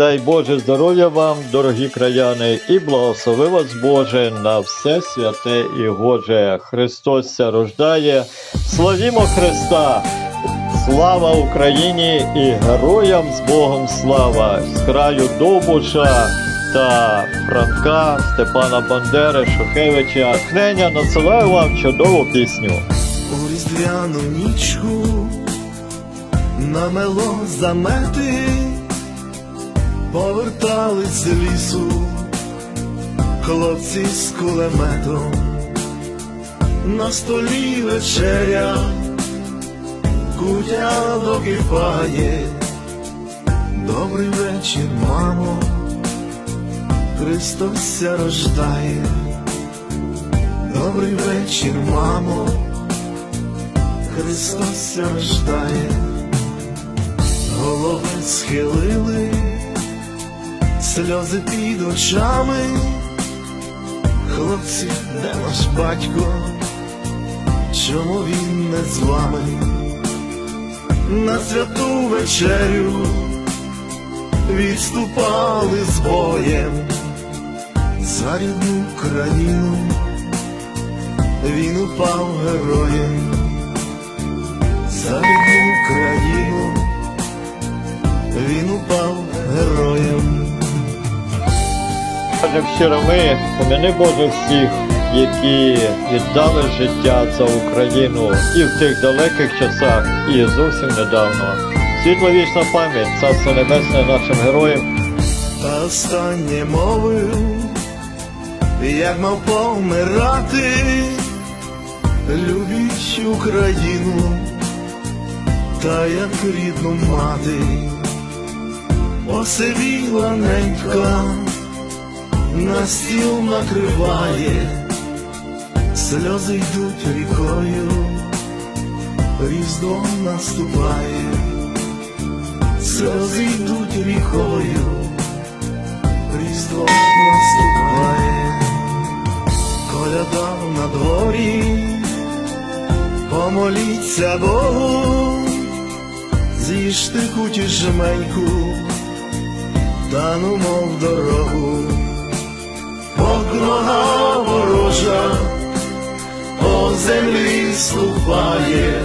дай Боже здоров'я вам, дорогі краяни, і благослови вас Боже на все святе і Боже. Христос ся рождає. Славімо Христа! Слава Україні і героям з Богом слава! З краю Довбуша та Франка, Степана Бандери, Шухевича. Хненя надсилаю вам чудову пісню. У різдвяну нічку намело замети, повертались з лісу, хлопці з кулеметом, на столі вечеря, кутя докипає, добрий вечір, мамо, Христос ся рождає, добрий вечір, мамо. Христос ся рождає, голови схилили, сльози під очами, хлопці, де наш батько, чому він не з вами? На святу вечерю відступали з боєм за рідну країну, він упав героєм за рідну Україну він упав героєм. Боже, щиро ми, помяни Боже всіх, які віддали життя за Україну і в тих далеких часах, і зовсім недавно. Світла вічна пам'ять, царство небесне нашим героям. Та останнє мовив, як мав помирати, любіть Україну, та як рідну мати, посивіла ненька, на стіл накриває, сльози йдуть рікою, різдво наступає, сльози йдуть рікою. Різдво наступає, коляда на дворі, помоліться Богу, з'їжте куті жменьку, та ну мов дорогу, нога ворожа, по землі ступає,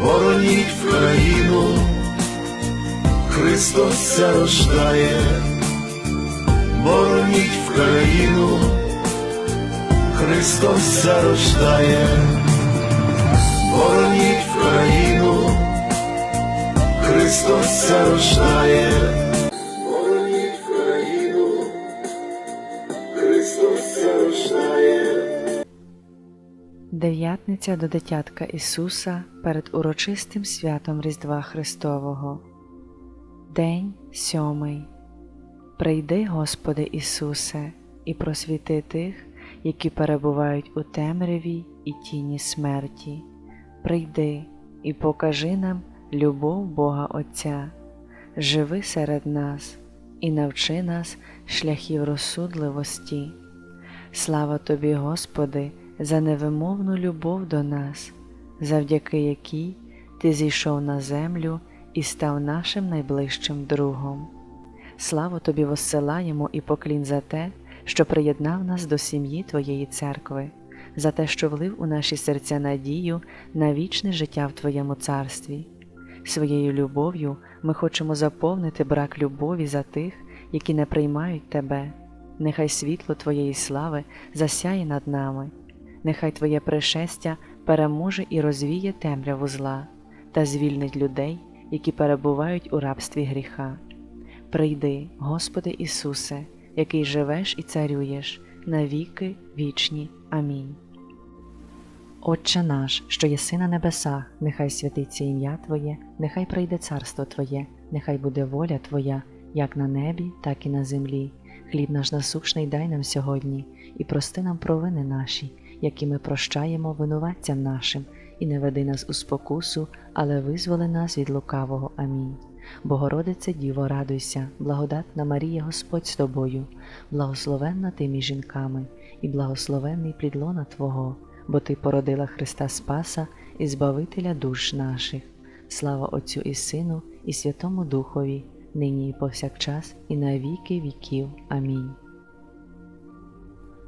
бороніть країну. Христос рождає, бороніть країну, Христос рождає, бороніть країну, Христос рождає, Дев'ятниця до дитятка Ісуса перед урочистим святом Різдва Христового. День сьомий. Прийди, Господи Ісусе, і просвіти тих, які перебувають у темряві і тіні смерті. Прийди і покажи нам любов Бога Отця, живи серед нас і навчи нас шляхів розсудливості. Слава тобі, Господи, за невимовну любов до нас, завдяки якій Ти зійшов на землю і став нашим найближчим другом. Славу тобі воссилаємо і поклін за те, що приєднав нас до сім'ї Твоєї церкви, за те, що влив у наші серця надію на вічне життя в Твоєму царстві. Своєю любов'ю ми хочемо заповнити брак любові за тих, які не приймають Тебе. Нехай світло Твоєї слави засяє над нами, нехай Твоє пришестя переможе і розвіє темряву зла та звільнить людей, які перебувають у рабстві гріха. Прийди, Господи Ісусе, який живеш і царюєш на віки вічні. Амінь. Отче наш, що єси на небесах, нехай святиться ім'я Твоє, нехай прийде царство Твоє, нехай буде воля Твоя, як на небі, так і на землі. Хліб наш насушний дай нам сьогодні, і прости нам провини наші, які ми прощаємо винуватцям нашим, і не веди нас у спокусу, але визволи нас від лукавого. Амінь. Богородице Діво, радуйся, благодатна Марія Господь з тобою, благословенна ти між жінками, і благословенний плідлона Твого, бо Ти породила Христа Спаса і Збавителя душ наших. Слава Отцю і Сину, і Святому Духові, нині і повсякчас, і на віки віків. Амінь.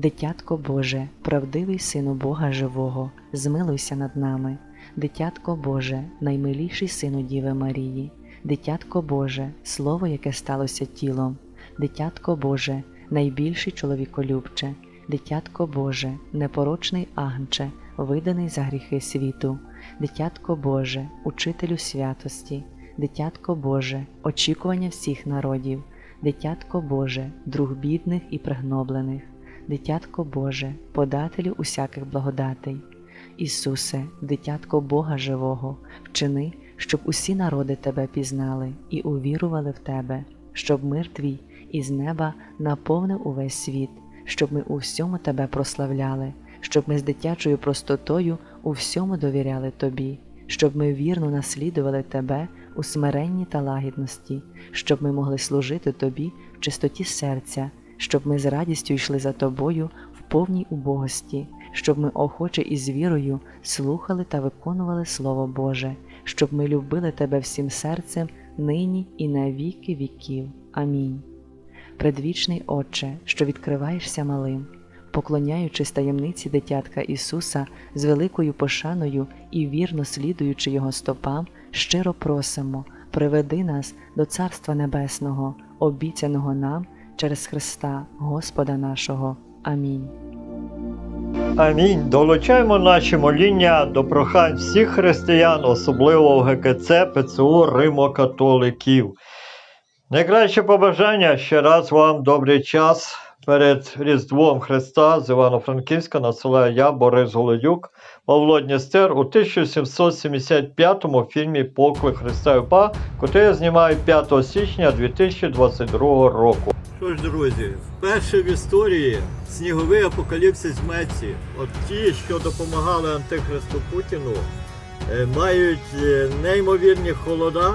Дитятко Боже, правдивий Сину Бога Живого, змилуйся над нами. Дитятко Боже, наймиліший Сину Діви Марії, Дитятко Боже, Слово, яке сталося тілом, Дитятко Боже, найбільший чоловіколюбче, Дитятко Боже, непорочний агнче, виданий за гріхи світу, Дитятко Боже, учителю святості, Дитятко Боже, очікування всіх народів, Дитятко Боже, друг бідних і пригноблених. Дитятко Боже, подателю усяких благодатей. Ісусе, дитятко Бога живого, вчини, щоб усі народи Тебе пізнали і увірували в Тебе, щоб мир Твій із неба наповнив увесь світ, щоб ми у всьому Тебе прославляли, щоб ми з дитячою простотою у всьому довіряли Тобі, щоб ми вірно наслідували Тебе у смиренні та лагідності, щоб ми могли служити Тобі в чистоті серця щоб ми з радістю йшли за тобою в повній убогості, щоб ми охоче і з вірою слухали та виконували Слово Боже, щоб ми любили Тебе всім серцем нині і на віки віків. Амінь. Предвічний Отче, що відкриваєшся малим, поклоняючись таємниці дитятка Ісуса з великою пошаною і вірно слідуючи Його стопам, щиро просимо, приведи нас до Царства Небесного, обіцяного нам через Христа Господа нашого. Амінь. Амінь. Долучаємо наші моління до прохань всіх християн, особливо в ГКЦ ПЦУ Римо-католиків. Найкраще побажання ще раз вам добрий час перед Різдвом Христа з Івано-Франківська насилаю я, Борис Голодюк, Павло Дністер у 1775 фільмі Поклик Христа і Упа, котрий я знімаю 5 січня 2022 року. Що ж, друзі, вперше в історії сніговий апокаліпсис Меці. От ті, що допомагали Антихристу Путіну, е, мають е, неймовірні холода.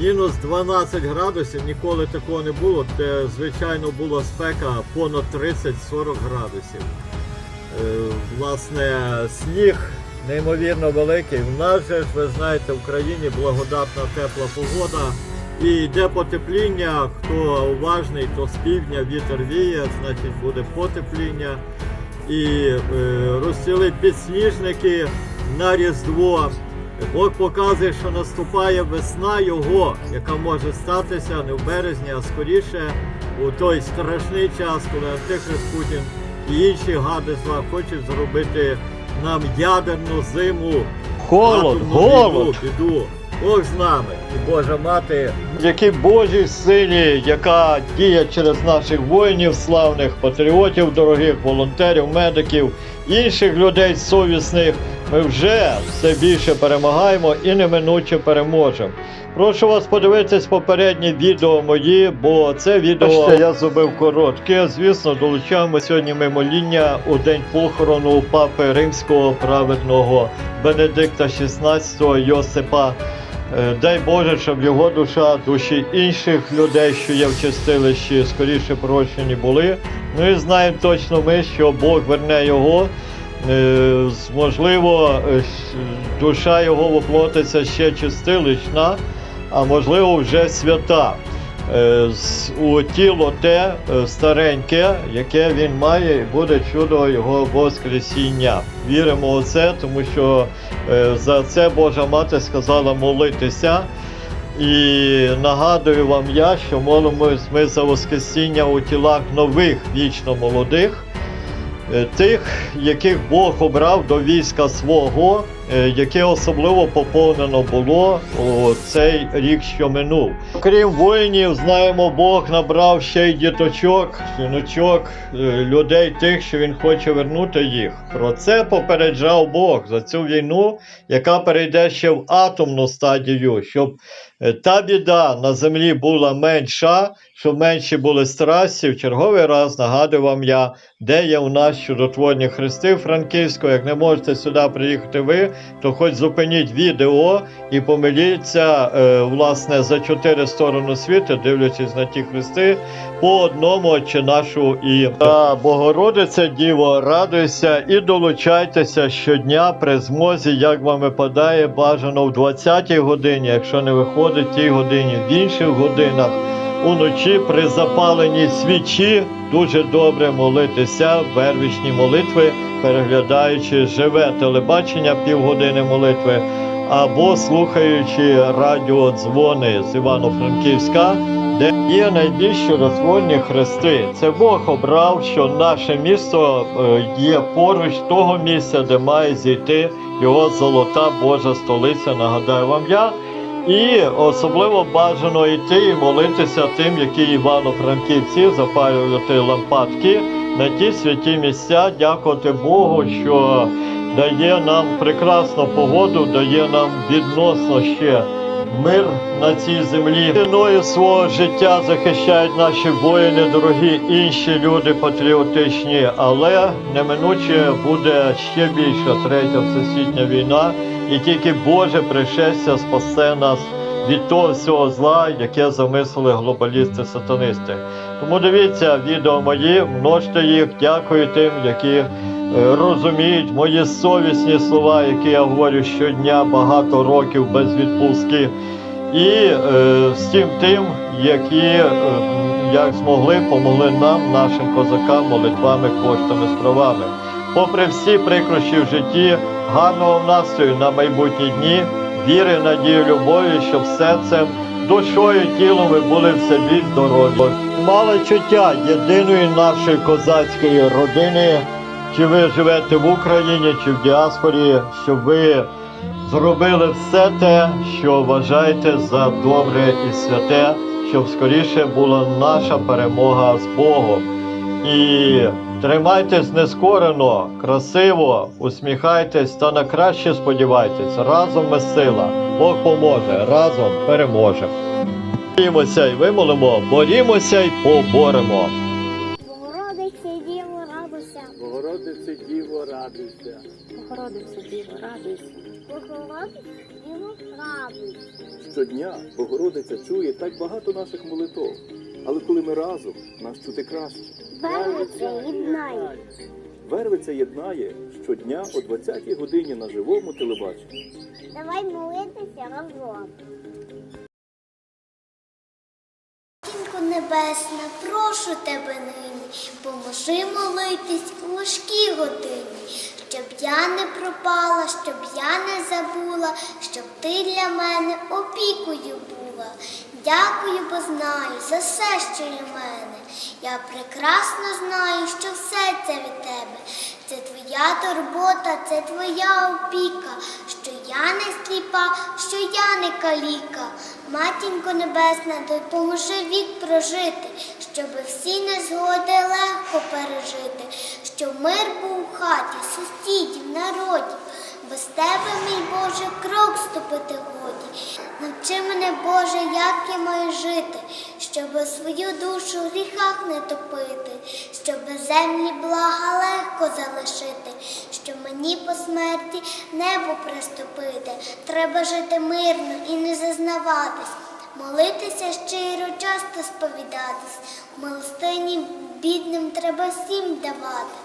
Мінус 12 градусів, ніколи такого не було. Де, звичайно, була спека понад 30-40 градусів. Е, Власне, сніг неймовірно великий. В нас же ви знаєте, в країні благодатна тепла погода. І йде потепління. Хто уважний, то з півдня вітер віє, значить буде потепління. І е, розцвіли підсніжники на Різдво. Бог показує, що наступає весна його, яка може статися не в березні, а скоріше у той страшний час, коли Антихрист Путін і інші гади зла хочуть зробити нам ядерну зиму, Холод, атомну голод. війну, біду. Бог з нами і Божа мати. Які Божій силі, яка діє через наших воїнів, славних патріотів, дорогих волонтерів, медиків, інших людей совісних, ми вже все більше перемагаємо і неминуче переможемо. Прошу вас подивитись попередні відео мої, бо це відео я зробив коротке. Звісно, долучаємо сьогодні ми моління у день похорону папи римського праведного Бенедикта XVI Йосипа. Е, Дай Боже, щоб його душа, душі інших людей, що є в чистилищі, скоріше прощені були. Ну і знаємо точно ми, що Бог верне його. Е, Можливо, е, душа його воплотиться ще чистилищна, а можливо вже свята. Е, У тіло те стареньке, яке він має, і буде чудо його Воскресіння. Віримо у це, тому що за це Божа Мати сказала молитися. І нагадую вам я, що молимось ми за Воскресіння у тілах нових вічно молодих, тих, яких Бог обрав до війська свого, е, яке особливо поповнено було у цей рік, що минув. Крім воїнів, знаємо, Бог набрав ще й діточок, жіночок, е, людей тих, що він хоче вернути їх. Про це попереджав Бог за цю війну, яка перейде ще в атомну стадію, щоб е, та біда на землі була менша, щоб менші були страсті. В черговий раз нагадую вам я, де є у нас чудотворні хрести Франківського. Як не можете сюди приїхати ви, то хоч зупиніть відео і помиліться е, власне за чотири сторони світу, дивлячись на ті хрести, по одному чи нашу і та Богородиця Діво, радуйся і долучайтеся щодня при змозі, як вам випадає, бажано в 20-й годині, якщо не виходить в тій годині, в інших годинах. Уночі при запаленні свічі дуже добре молитися вервічні молитви, переглядаючи живе телебачення півгодини молитви, або слухаючи радіодзвони з Івано-Франківська, де є найбільш чудотворні хрести. Це Бог обрав, що наше місто е, є поруч того місця, де має зійти його золота Божа столиця. Нагадаю вам я. І особливо бажано йти і молитися тим, які Івано-Франківці запалювати лампадки на ті святі місця, дякувати Богу, що дає нам прекрасну погоду, дає нам відносно ще мир на цій землі. Ціною свого життя захищають наші воїни, дорогі інші люди патріотичні, але неминуче буде ще більша третя всесвітня війна, і тільки Боже пришестя спасе нас від того всього зла, яке замислили глобалісти-сатанисти. Тому дивіться відео мої, множте їх, дякую тим, які е, розуміють мої совісні слова, які я говорю щодня багато років без відпустки. І е, всім тим, які е, як змогли, помогли нам, нашим козакам, молитвами, коштами, справами. Попри всі прикрощі в житті, гарного настрою на майбутні дні, віри, надії, любові, щоб серцем, душою, тілом ви були все більш здорові. Мали чуття єдиної нашої козацької родини, чи ви живете в Україні, чи в діаспорі, щоб ви зробили все те, що вважаєте за добре і святе, щоб скоріше була наша перемога з Богом. І тримайтесь нескорено, красиво, усміхайтесь та на краще сподівайтесь. Разом ми сила. Бог поможе, разом переможемо. Борімося і вимолимо, борімося й поборемо. Богородице Діво, радуйся, Богородице Діво, радуйся. Богородице Діво, радуйся. Богородице Діво, радуйся. Щодня Богородиця чує так багато наших молитов, але коли ми разом, нас чути краще. Вервиця єднає. Вервиця єднає щодня о 20-й годині на живому телебаченні. Давай молитися разом. Небесна, прошу тебе нині, поможи молитись у важкій годині, щоб я не пропала, щоб я не забула, щоб ти для мене опікою була. Дякую, бо знаю за все, що є в мене. Я прекрасно знаю, що все це від тебе. Це твоя турбота, це твоя опіка, що я не сліпа, що я не каліка. Матінко Небесна, допоможи вік прожити, щоб всі незгоди легко пережити, щоб мир був у хаті, сусідів, народів. Без тебе, мій Боже, крок ступити годі. Навчи мене, Боже, як я маю жити, щоб свою душу в гріхах не топити, щоб землі блага легко залишити, щоб мені по смерті небо приступити. Треба жити мирно і не зазнаватись. Молитися щиро, часто сповідатись, милостині бідним треба всім давати.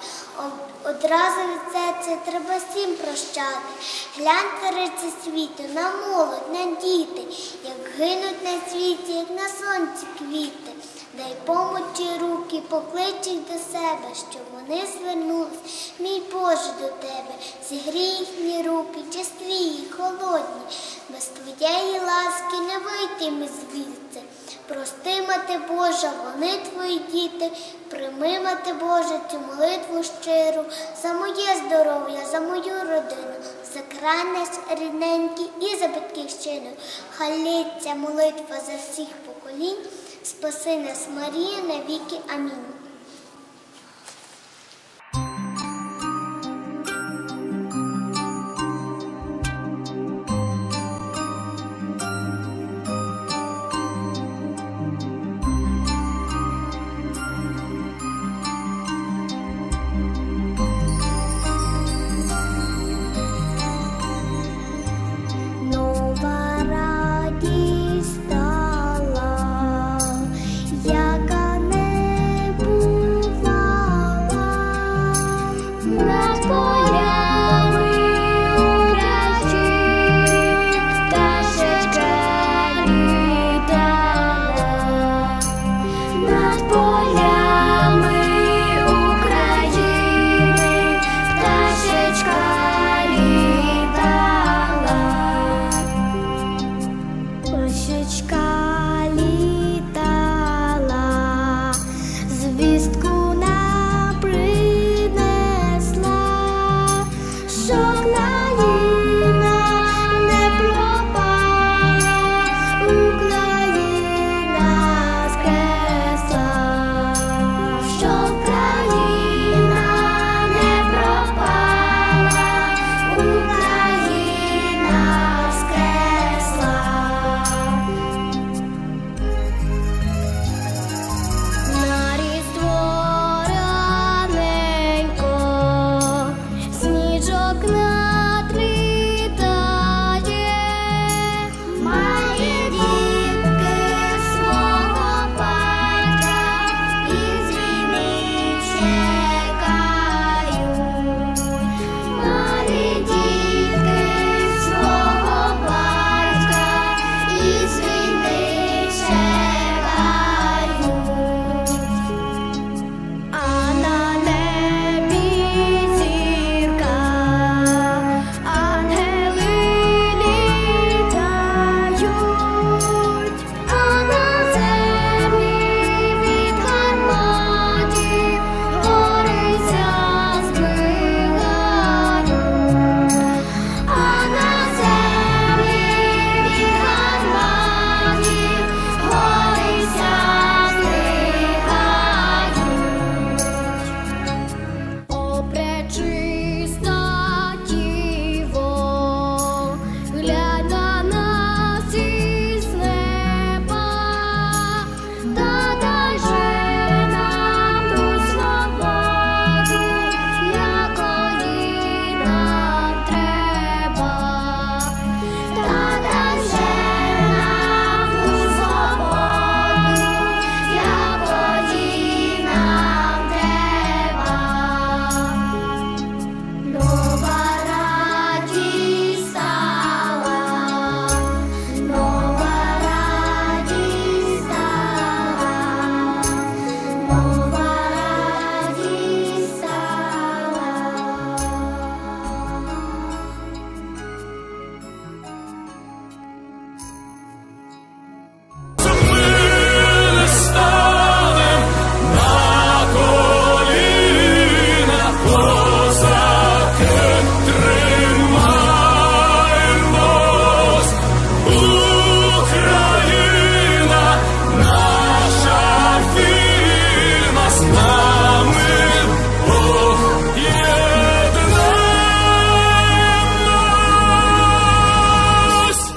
Одразу від серця треба всім прощати. Гляньте речі світу на молодь, на діти, як гинуть на світі, як на сонці квіти. Дай помочі руки, поклич їх до себе, щоб вони звернулись, мій Боже, до тебе. Зігрій їхні руки, чисті і холодні. Без твоєї ласки не вийти ми звідси. Прости, мати Божа, вони твої діти. Прийми, мати Божа, цю молитву щиру, за моє здоров'я, за мою родину, за край наш рідненький і за батьківщину. Хай лється молитва за всіх поколінь, спаси нас, Марія, навіки. Амінь.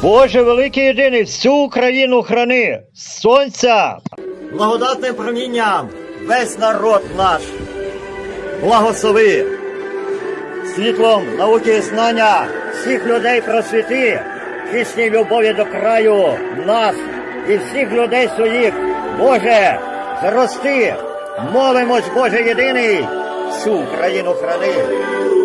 Боже великий єдиний, всю Україну храни, сонця, благодатним промінням весь народ наш. Благослови світлом науки і знання всіх людей просвіти, чесній любові до краю нас і всіх людей своїх. Боже, зрости, молимось, Боже єдиний, всю Україну храни,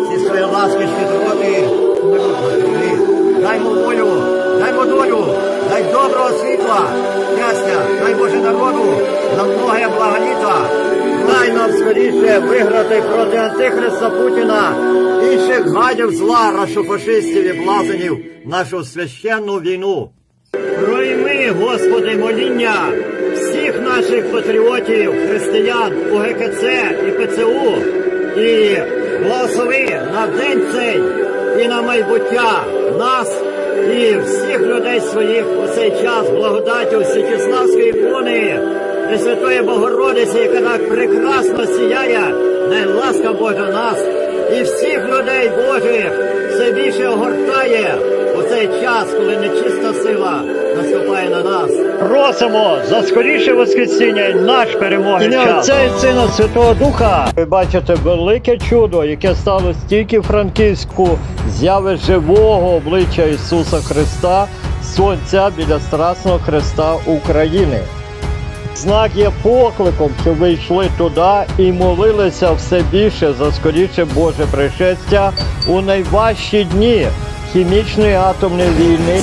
всі свої ласки щедроти, благослови. Даймо волю, даймо долю, дай доброго світла, щастя, дай Боже народу, на многое благоліта. Дай нам скоріше виграти проти Антихриста Путіна, інших гадів зла, рашофашистів і блазенів нашу священну війну. Пройми, Господи, моління всіх наших патріотів, християн УГКЦ і ПЦУ і благослови на день цей і на майбуття нас і всіх людей своїх у цей час благодаттю Святіславської ікони Пресвятої Богородиці, яка так прекрасно сіяє, не ласка Божа нас. І всіх людей Божих все більше огортає у цей час, коли нечиста сила наступає на нас. Просимо за скоріше воскресіння наш перемоги. Ім'я Отця і Сина Святого Духа. Ви бачите велике чудо, яке сталося тільки в Франківську, зяви живого обличчя Ісуса Христа, Сонця біля Страсного Христа України. Знак є покликом, щоб ви йшли туди і молилися все більше за скоріше Боже пришестя у найважчі дні хімічної атомної війни.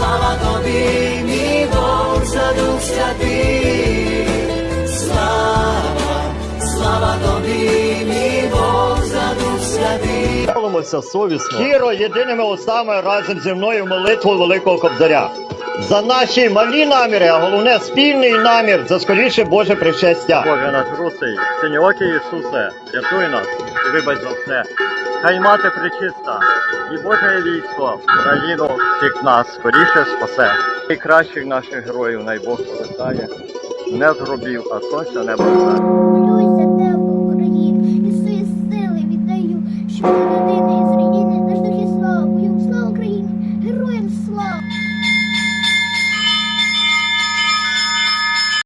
Слава тобі, мій Бог, за дух святий. Слава, слава тобі, мій Бог, за дух святий. Молимося совісно. Щиро єдиними устами разом зі мною молитву Великого Кобзаря. За наші малі наміри, а головне спільний намір за скоріше Боже пришестя. Боже наш русий, синьоокий Ісусе, рятуй нас і вибач за все. Хай мати причиста, і Боже військо, країну всіх нас скоріше спасе. Найкращих наших героїв най Бог повертає, не зробив, а сонця не бросає. Молюся тебе, Україн, і свої сили віддаю, ти